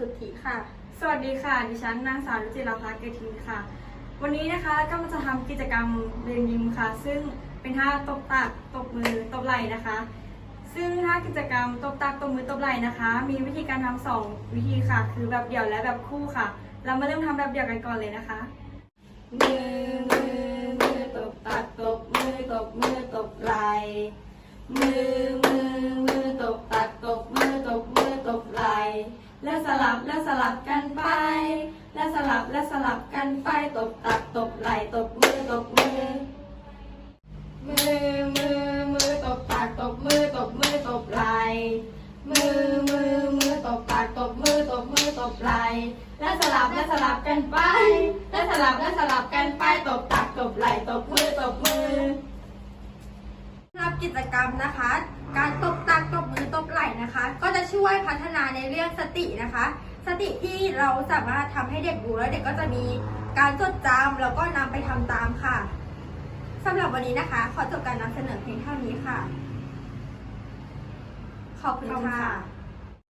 สุทธิค่ะ สวัสดีค่ะ ดิฉันนางสาวรุจิราภาเกยรตินค่ะ วันนี้นะคะก็มาจะทำกิจกรรมเรียนยิมค่ะ ซึ่งเป็นท่าตบตักตบมือตบไหล่นะคะ ซึ่งท่ากิจกรรมตบตักตบมือตบไหล่นะคะ มีวิธีการทำสองวิธีค่ะ คือแบบเดี่ยวและแบบคู่ค่ะ เรามาเริ่มทำแบบเดี่ยวกันก่อนเลยนะคะมือมือมือตบตักตบมือตบมือตบไหล่มือมือ และสลับและสลับกันไป และสลับและสลับกันไปตบตักตบไหล่ตบมือตบมือมือมือมือตบปากตบมือตบมือตบไหล่มือมือมือตบปากตบมือตบมือตบไหล่และสลับและสลับกันไป และสลับและสลับกันไปตบตักตบไหล่ตบมือตบมือรับกิจกรรมนะคะ การตบตักตบมือตบไหล่นะคะ ก็จะ ช่วยพัฒนาในเรื่องสตินะคะ สติที่เราสามารถทำให้เด็กดูแล้วเด็กก็จะมีการจดจำแล้วก็นำไปทำตามค่ะสำหรับวันนี้นะคะ ขอจบการนำเสนอเพียงเท่านี้ค่ะ ขอบคุณค่ะ